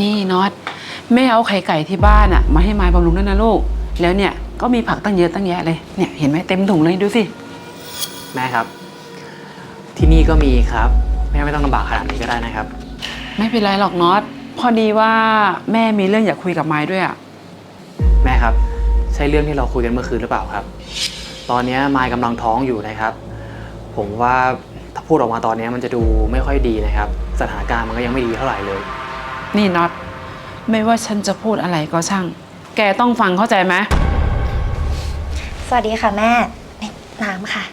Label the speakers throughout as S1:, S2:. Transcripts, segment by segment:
S1: นี่น็อตแม่เอาไข่ไก่ที่บ้านอะมาให้มายบำรุงด้วยนะลูก แล้วเนี่ยก็มีผักตั้งเยอะตั้งแยะเลยเนี่ยเห็นไหมเต็มถุงเลยดูสิ
S2: แม่ครับ ที่นี่ก็มีครับ แม่ไม่ต้องลำบากขนาดนี้ก็ได้นะครับ
S1: ไม่เป็นไรหรอกน็อตพอดีว่าแม่มีเรื่องอยากคุยกับมายด้วยอะ
S2: แม่ครับ ใช่เรื่องที่เราคุยกันเมื่อคืนหรือเปล่าครับ ตอนนี้มายกำลังท้องอยู่นะครับ ผมว่าถ้าพูดออกมาตอนนี้มันจะดูไม่ค่อยดีนะครับ สถานการณ์มันก็ยังไม่ดีเท่าไหร่เลย
S1: นี่น็อตไม่ว่าฉันจะพูดอะไรก็ช่าง แกต้องฟังเข้าใจไหม
S3: สวัสดีค่ะแม่นี่น้ำค่ะ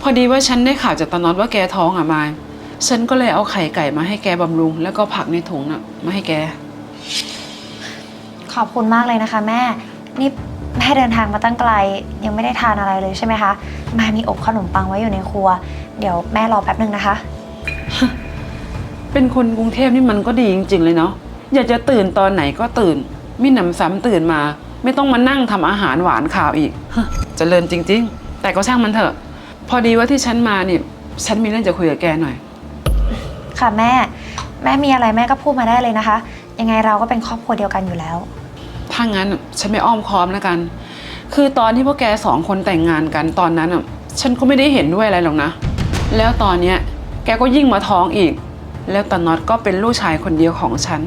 S1: พอดีว่าฉันได้ข่าวจากตาน็อตว่าแกท้องอะมายฉันก็เลยเอาไข่ไก่มาให้แกบำรุง แล้วก็ผักในถุงน่ะมาให้แก
S3: ขอบคุณมากเลยนะคะ แม่ นี่แม่เดินทางมาตั้งไกล ยังไม่ได้ทานอะไรเลยใช่ไหมคะแม่มีอบขนมปังไว้อยู่ในครัว เดี๋ยวแม่รอแป๊บนึงนะคะ
S1: เป็นคนกรุงเทพนี่มันก็ดีจริง ๆ เลยเนาะอยากจะตื่นตอนไหนก็ตื่นมิหนำซ้ำตื่นมา ไม่ต้องมานั่งทำอาหารหวานข่าวอีกฮะเจริญจริง ๆ แต่ก็ช่างมันเถอะ พอดีว่าที่ฉันมาเนี่ยฉันมีเรื่องจะคุยกับแกหน่อย
S3: ค่ะแม่ แม่มีอะไรแม่ก็พูดมาได้เลยนะคะ ยังไงเราก็เป็นครอบครัวเดียวกันอยู่แล้ว
S1: ถ้างั้นฉันไม่อ้อมค้อมแล้วกัน คือตอนที่พวกแกสองคนแต่งงานกันตอนนั้นอะฉันก็ไม่ได้เห็นด้วยอะไรหรอกนะ แล้วตอนเนี้ยแกก็ยิ่งมาท้องอีก แล้วตาน็อตก็เป็นลูกชายคนเดียวของฉัน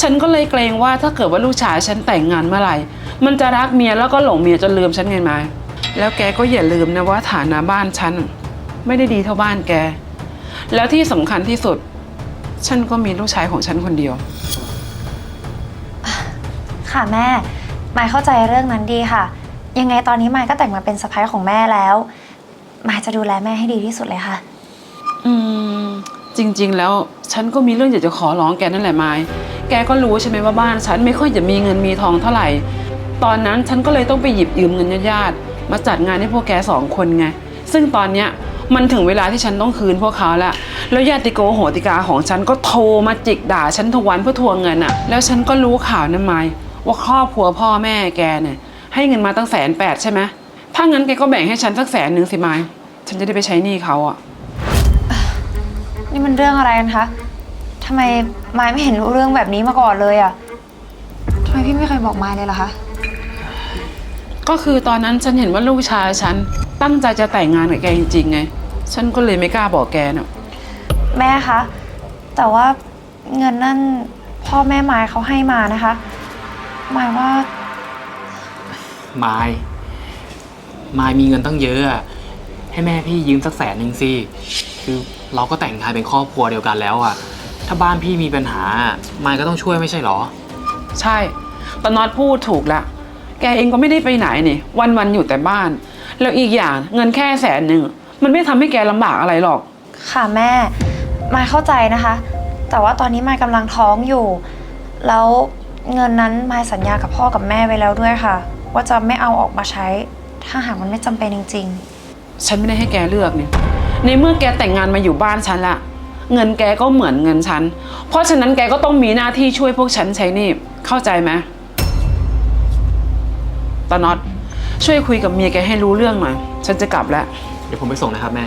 S1: ฉันก็เลยเกรงว่าถ้าเกิดว่าลูกชายฉันแต่งงานเมื่อไหร่ มันจะรักเมียแล้วก็หลงเมียจนลืมฉันไงมาแล้วแกก็อย่าลืมนะว่าฐานะบ้านฉันไม่ได้ดีเท่าบ้านแก แล้วที่สำคัญที่สุด ฉันก็มีลูกชายของฉันคนเดียว
S3: ค่ะแม่มายเข้าใจเรื่องนั้นดีค่ะ ยังไงตอนนี้มายก็แต่งมาเป็นสะพ้ายของแม่แล้วมายจะดูแลแม่ให้ดีที่สุดเลยค่ะ
S1: อืม จริง ๆ แล้วฉันก็มีเรื่องอยากจะขอร้องแกนั่นแหละไม้แกก็รู้ใช่ไหมว่าบ้านฉันไม่ค่อยจะมีเงินมีทองเท่าไหร่ ตอนนั้นฉันก็เลยต้องไปหยิบยืมเงินญาติๆมาจัดงานให้พวกแกสองคนไง ซึ่งตอนเนี้ยมันถึงเวลาที่ฉันต้องคืนพวกเขาแล้ว แล้วญาติโกโหติกาของฉันก็โทรมาจิกด่าฉันทุกวันเพื่อทวงเงินอะแล้วฉันก็รู้ข่าวนะไม้ว่าครอบครัวพ่อแม่แกเนี่ยให้เงินมาตั้งแสนแปดใช่ไหมถ้างั้นแกก็แบ่งให้ฉันสักแสนหนึ่งสิไม้ฉันจะได้ไปใช้หนี้เขาอะ
S3: นี่มันเรื่องอะไรกันคะทำไมมายไม่เห็นรู้เรื่องแบบนี้มาก่อนเลยอะทำไมพี่ไม่เคยบอกมายเลยล่ะคะ
S1: ก็คือตอนนั้นฉันเห็นว่าลูกชายฉันตั้งใจจะแต่งงานกับแกจริงๆไง ฉันก็เลยไม่กล้าบอกแกน่ะ
S3: แม่คะ แต่ว่าเงินนั่นพ่อแม่มายเขาให้มานะคะมายว่า
S2: มายมายมีเงินตั้งเยอะอะให้แม่พี่ยืมสักแสนหนึ่งสิ คือ เราก็แต่งงานเป็นครอบครัวเดียวกันแล้วอะถ้าบ้านพี่มีปัญหามายก็ต้องช่วยไม่ใช่เหรอ
S1: ใช่ตอนน็อตพูดถูกละ แกเองก็ไม่ได้ไปไหนนี่วันๆอยู่แต่บ้าน แล้วอีกอย่างเงินแค่แสนหนึ่ง มันไม่ทำให้แกลำบากอะไรหรอก
S3: ค่ะแม่ มายเข้าใจนะคะ แต่ว่าตอนนี้มายกำลังท้องอยู่ แล้วเงินนั้นมายสัญญากับพ่อกับแม่ไว้แล้วด้วยค่ะ ว่าจะไม่เอาออกมาใช้ ถ้าหากมันไม่จำเป็นจริง
S1: ฉันไม่ได้ให้แกเลือกเนี่ย ในเมื่อแกแต่งงานมาอยู่บ้านฉันละเงินแกก็เหมือนเงินฉัน เพราะฉะนั้นแกก็ต้องมีหน้าที่ช่วยพวกฉันใช้หนี่เข้าใจไหมตาน็อตช่วยคุยกับเมียแกให้รู้เรื่องหน่อย ฉันจะกลับแล้ว
S2: เดี๋ยวผมไปส่งนะครับแม่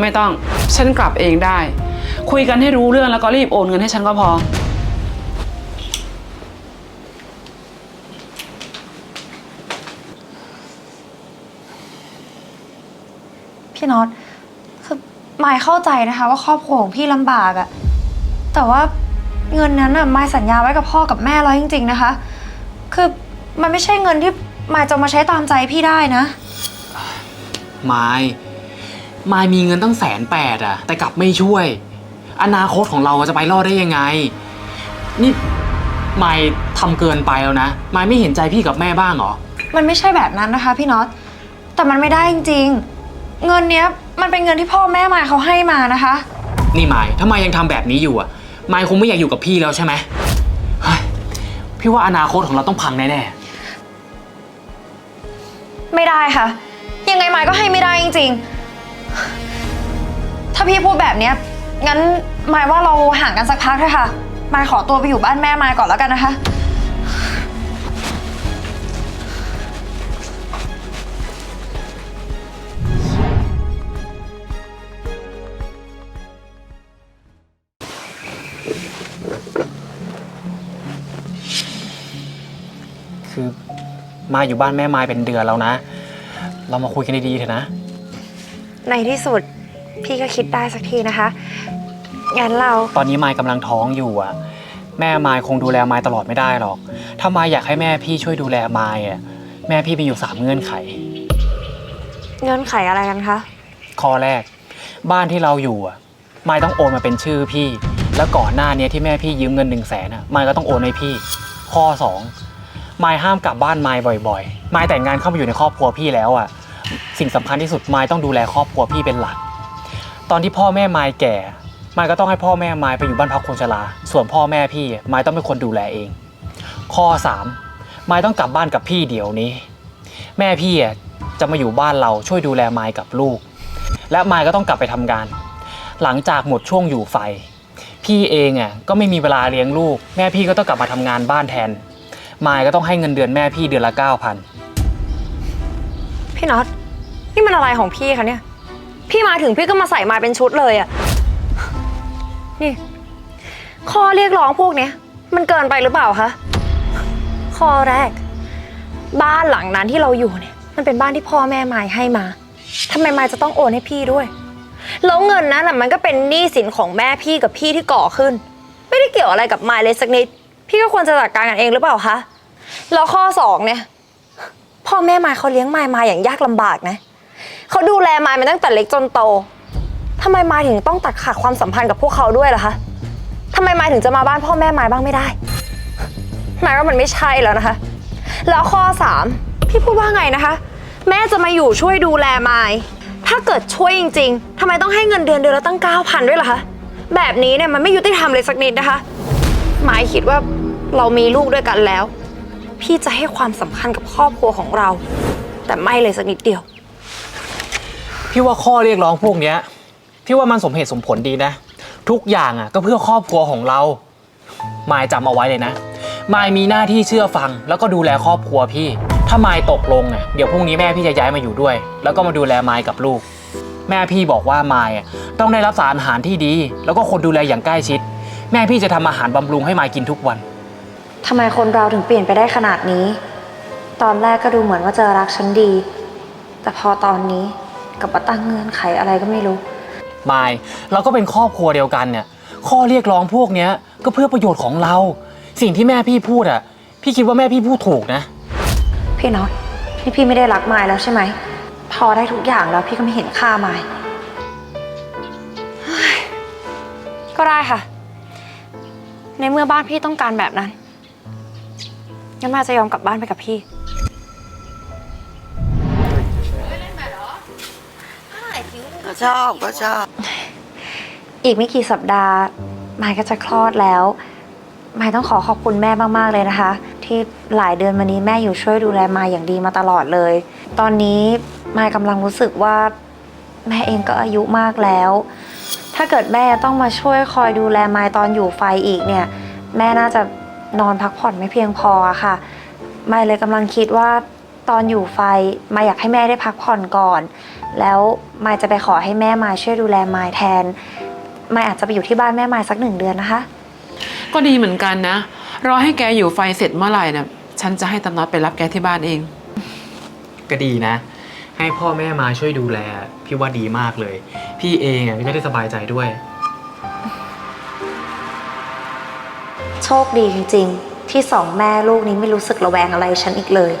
S1: ไม่ต้อง ฉันกลับเองได้ คุยกันให้รู้เรื่องแล้วก็รีบโอนเงินให้ฉันก็พอ
S3: ๆพี่น็อต คือมายเข้าใจนะคะว่าครอบครัวของพี่ลำบากอะแต่ว่าเงินนั้นอะมายสัญญาไว้กับพ่อกับแม่แล้วจริง ๆนะคะ คือมันไม่ใช่เงินที่มายจะมาใช้ตามใจพี่ได้นะ
S2: มายมายมีเงินตั้งแสนแปดอะแต่กลับไม่ช่วย อนาคตของเราจะไปรอดได้ยังไง นี่มายทำเกินไปแล้วนะมายไม่เห็นใจพี่กับแม่บ้างเหรอ
S3: มันไม่ใช่แบบนั้นนะคะพี่น็อต แต่มันไม่ได้จริงๆ เงินเนี้ยมันเป็นเงินที่พ่อแม่มายเขาให้มานะคะ
S2: นี่มายถ้ามายยังทำแบบนี้อยู่อะมายคงไม่อยากอยู่กับพี่แล้วใช่ไหมเฮ้ยพี่ว่าอนาคตของเราต้องพังแน่
S3: ไม่ได้ค่ะ ยังไงมายก็ให้ไม่ได้จริงๆ ถ้าพี่พูดแบบเนี้ยงั้นมายว่าเราห่างกันสักพักเถอะค่ะมายขอตัวไปอยู่บ้านแม่มายก่อนแล้วกันนะคะ
S2: มายอยู่บ้านแม่มายเป็นเดือนแล้วนะ เรามาคุยกันดีๆเถอะนะ
S3: ในที่สุดพี่ก็คิดได้สักทีนะคะ งั้นเรา
S2: ตอนนี้มายกำลังท้องอยู่อะแม่มายคงดูแลมายตลอดไม่ได้หรอก ถ้ามายอยากให้แม่พี่ช่วยดูแลมายอะแม่พี่มีอยู่สามเงื่อนไข
S3: เงื่อนไขอะไรกันคะ
S2: ข้อแรก บ้านที่เราอยู่อะมายต้องโอนมาเป็นชื่อพี่ แล้วก่อนหน้านี้ที่แม่พี่ยืมเงินหนึ่งแสนอะมายก็ต้องโอนให้พี่ ข้อสอง มายห้ามกลับบ้านมายบ่อยๆมายแต่งงานเข้ามาอยู่ในครอบครัวพี่แล้วอะสิ่งสำคัญที่สุดมายต้องดูแลครอบครัวพี่เป็นหลัก ตอนที่พ่อแม่มายแก่มายก็ต้องให้พ่อแม่มายไปอยู่บ้านพักคนชรา ส่วนพ่อแม่พี่อะมายต้องเป็นคนดูแลเอง ข้อสามมายต้องกลับบ้านกับพี่เดี๋ยวนี้ แม่พี่จะมาอยู่บ้านเราช่วยดูแลมายกับลูก และมายก็ต้องกลับไปทำงาน หลังจากหมดช่วงอยู่ไฟ พี่เองอะก็ไม่มีเวลาเลี้ยงลูก แม่พี่ก็ต้องกลับมาทำงานบ้านแทน มายก็ต้องให้เงินเดือนแม่พี่เดือนละเก้าพัน
S3: พี่น็อตนี่มันอะไรของพี่คะเนี่ย พี่มาถึงพี่ก็มาใส่มาเป็นชุดเลยอะนี่ข้อเรียกร้องพวกเนี้ยมันเกินไปหรือเปล่าคะข้อแรก บ้านหลังนั้นที่เราอยู่เนี่ย มันเป็นบ้านที่พ่อแม่มายให้มาทำไมมายจะต้องโอนให้พี่ด้วยแล้วเงินนั้นน่ะมันก็เป็นหนี้สินของแม่พี่กับพี่ที่ก่อขึ้น ไม่ได้เกี่ยวอะไรกับมายเลยสักนิด พี่ก็ควรจะจัดการกันเองหรือเปล่าคะ แล้วข้อสองเนี่ย พ่อแม่มายเขาเลี้ยงมายมาอย่างยากลำบากนะเขาดูแลมายมาตั้งแต่เล็กจนโตทำไมมายถึงต้องตัดขาดความสัมพันธ์กับพวกเขาด้วยล่ะคะทำไมมายถึงจะมาบ้านพ่อแม่มายบ้างไม่ได้มายว่ามันไม่ใช่แล้วนะคะ แล้วข้อสามพี่พูดว่าไงนะคะ แม่จะมาอยู่ช่วยดูแลมายถ้าเกิดช่วยจริง ๆทำไมต้องให้เงินเดือนเดือนละตั้งเก้าพันด้วยล่ะคะแบบนี้เนี่ยมันไม่ยุติธรรมเลยสักนิดนะคะมายคิดว่าเรามีลูกด้วยกันแล้ว พี่จะให้ความสำคัญกับครอบครัวของเรา แต่ไม่เลยสักนิดเดียว
S2: พี่ว่าข้อเรียกร้องพวกเนี้ยพี่ว่ามันสมเหตุสมผลดีนะ ทุกอย่างอะก็เพื่อครอบครัวของเรามายจำเอาไว้เลยนะมายมีหน้าที่เชื่อฟัง แล้วก็ดูแลครอบครัวพี่ ถ้ามายตกลงอะเดี๋ยวพรุ่งนี้แม่พี่จะย้ายมาอยู่ด้วย แล้วก็มาดูแลมายกับลูก แม่พี่บอกว่ามายอะต้องได้รับสารอาหารที่ดี แล้วก็คนดูแลอย่างใกล้ชิด แม่พี่จะทำอาหารบำรุงให้มายกินทุกวัน
S3: ทำไมคนเราถึงเปลี่ยนไปได้ขนาดนี้ ตอนแรกก็ดูเหมือนว่าจะรักฉันดี แต่พอตอนนี้กลับมาตั้งเงื่อนไขอะไรก็ไม่รู้
S2: มายเราก็เป็นครอบครัวเดียวกันเนี่ย ข้อเรียกร้องพวกเนี้ยก็เพื่อประโยชน์ของเรา สิ่งที่แม่พี่พูดอะ พี่คิดว่าแม่พี่พูดถูกนะ
S3: พี่น็อตนี่พี่ไม่ได้รักมายแล้วใช่ไหม พอได้ทุกอย่างแล้วพี่ก็ไม่เห็นค่ามายเฮ้ยก็ได้ค่ะ ในเมื่อบ้านพี่ต้องการแบบนั้น งั้นมายจะยอมกลับบ้านไปกับพี่
S4: ก็ชอบก็ชอบ
S3: อีกไม่กี่สัปดาห์มายก็จะคลอดแล้วมายต้องขอขอบคุณแม่มาก ๆ เลยนะคะ ที่หลายเดือนมานี้แม่อยู่ช่วยดูแลมายอย่างดีมาตลอดเลย ตอนนี้มายกำลังรู้สึกว่า แม่เองก็อายุมากแล้ว ถ้าเกิดแม่ต้องมาช่วยคอยดูแลมายตอนอยู่ไฟอีกเนี่ย แม่น่าจะ นอนพักผ่อนไม่เพียงพออะค่ะมายเลยกำลังคิดว่าตอนอยู่ไฟมายอยากให้แม่ได้พักผ่อนก่อน แล้วมายจะไปขอให้แม่มายช่วยดูแลมายแทนมายอาจจะไปอยู่ที่บ้านแม่มายสักหนึ่งเดือนนะคะ
S1: ก็ดีเหมือนกันนะ รอให้แกอยู่ไฟเสร็จเมื่อไหร่นะฉันจะให้ตาน็อตไปรับแกที่บ้านเอง
S2: ก็ดีนะ ให้พ่อแม่มาช่วยดูแล พี่ว่าดีมากเลย พี่เองอะก็จะได้สบายใจด้วย
S3: คดีจริง ๆ ที่สองแม่ลูกนี้ไม่รู้สึกระแวงอะไรฉันอีกเลย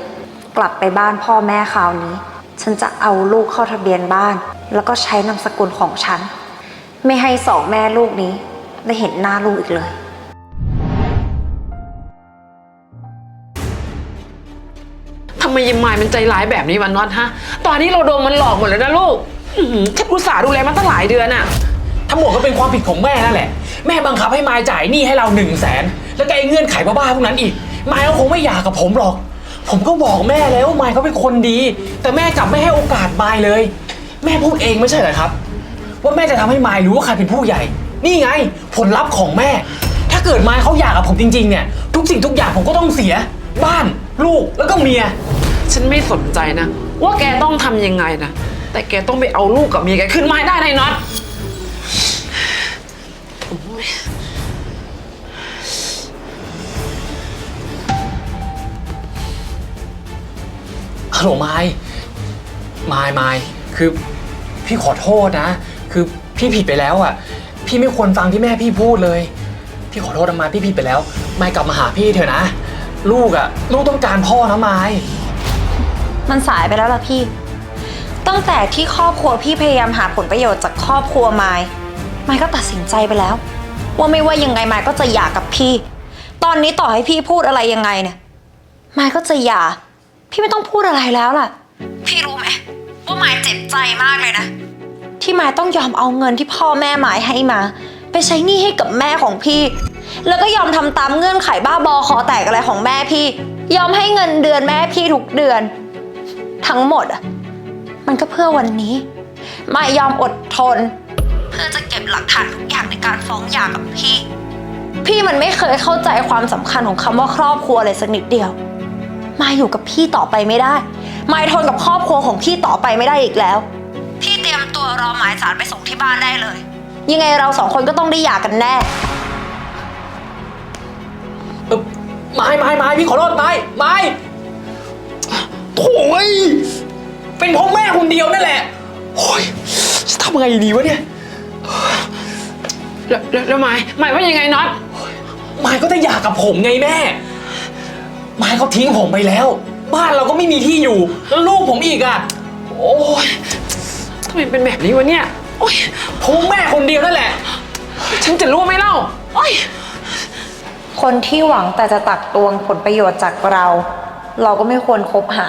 S3: กลับไปบ้านพ่อแม่คราวนี้ ฉันจะเอาลูกเข้าทะเบียนบ้าน แล้วก็ใช้นามสกุลของฉัน ไม่ให้สองแม่ลูกนี้ ได้เห็นหน้าลูกอีกเลย
S1: ทำไมยิมมายมันใจร้ายแบบนี้วันน็อตฮะ ตอนนี้เราโดนมันหลอกหมดแล้วนะลูกอื้อหือฉันอุตส่าห์ดูแลมันตั้งหลายเดือนอะ
S2: ทั้งหมดก็เป็นความผิดของแม่นั่นแหละ แม่บังคับให้มายจ่ายหนี้ให้เราหนึ่งแสน แล้วก็ไอ้เงื่อนไขบ้าๆพวกนั้นอีกมายก็คงไม่อยากกับผมหรอก ผมก็บอกแม่แล้วว่ามายเขาเป็นคนดี แต่แม่กลับไม่ให้โอกาสมายเลย แม่พูดเองไม่ใช่เหรอครับ ว่าแม่จะทำให้มายรู้ว่าใครเป็นผู้ใหญ่ นี่ไง ผลลัพธ์ของแม่ ถ้าเกิดมายเขาอยากกับผมจริงๆเนี่ยทุกสิ่งทุกอย่างผมก็ต้องเสีย บ้านลูกแล้วก็เมีย
S1: ฉันไม่สนใจนะ ว่าแกต้องทำยังไงนะ แต่แกต้องไปเอาลูกกับเมียแกขึ้นมาให้ได้นายน็อต
S2: ฮัลโหลไม้ไม้ไม้คือพี่ขอโทษนะ คือพี่ผิดไปแล้วอะ พี่ไม่ควรฟังที่แม่พี่พูดเลย พี่ขอโทษนะไม้พี่ผิดไปแล้ว ไม้กลับมาหาพี่เถอะนะ ลูกอะ ลูกต้องการพ่อนะไม้
S3: มันสายไปแล้วล่ะพี่ ตั้งแต่ที่ครอบครัวพี่พยายามหาผลประโยชน์จากครอบครัวไม้ไม้ก็ตัดสินใจไปแล้ว ว่าไม่ว่ายังไงไม้ก็จะหย่ากับพี่ ตอนนี้ต่อให้พี่พูดอะไรยังไงเนี่ยไม้ก็จะหย่า พี่ไม่ต้องพูดอะไรแล้วล่ะ พี่รู้ไหมว่าไม้เจ็บใจมากเลยนะ ที่ไม้ต้องยอมเอาเงินที่พ่อแม่ไม้ให้มา ไปใช้หนี้ให้กับแม่ของพี่ แล้วก็ยอมทำตามเงื่อนไขบ้าบอคอแตกอะไรของแม่พี่ ยอมให้เงินเดือนแม่พี่ทุกเดือน ทั้งหมดอะมันก็เพื่อวันนี้ไม่ยอมอดทน เพื่อจะเก็บหลักฐานทุกอย่างในการฟ้องหย่ากับพี่ พี่มันไม่เคยเข้าใจความสำคัญของคำว่าครอบครัวเลยสักนิดเดียว มาอยู่กับพี่ต่อไปไม่ได้ มายทนกับครอบครัวของพี่ต่อไปไม่ได้อีกแล้ว พี่เตรียมตัวรอหมายสารไปส่งที่บ้านได้เลย ยังไงเราสองคนก็ต้องได้หย่ากันแน่
S2: เออไม้ไม้ไม้พี่ขอโทษไม้ไม้โถ่เอ้ยเป็นเพ่อแม่คนเดียวนั่นแหละโอ้ยจะทำไงดีวะเนี่ย
S1: แล้วแล้วแล้วไม้ไม้ว่ายังไงน็อต
S2: ไม้ก็จะหย่ากับผมไงแม่ ไม้เขาทิ้งผมไปแล้ว บ้านเราก็ไม่มีที่อยู่ แล้วลูกผมอีกอะ โอ้ย
S1: ทำไมเป็นแบบนี้วะเนี่ย โอ๊ย
S2: ผมแม่คนเดียวนั่นแหละ
S1: ฉันจะรู้ไหมเล่า โอ๊ย
S3: คนที่หวังแต่จะตักตวงผลประโยชน์จากเรา เราก็ไม่ควรคบหา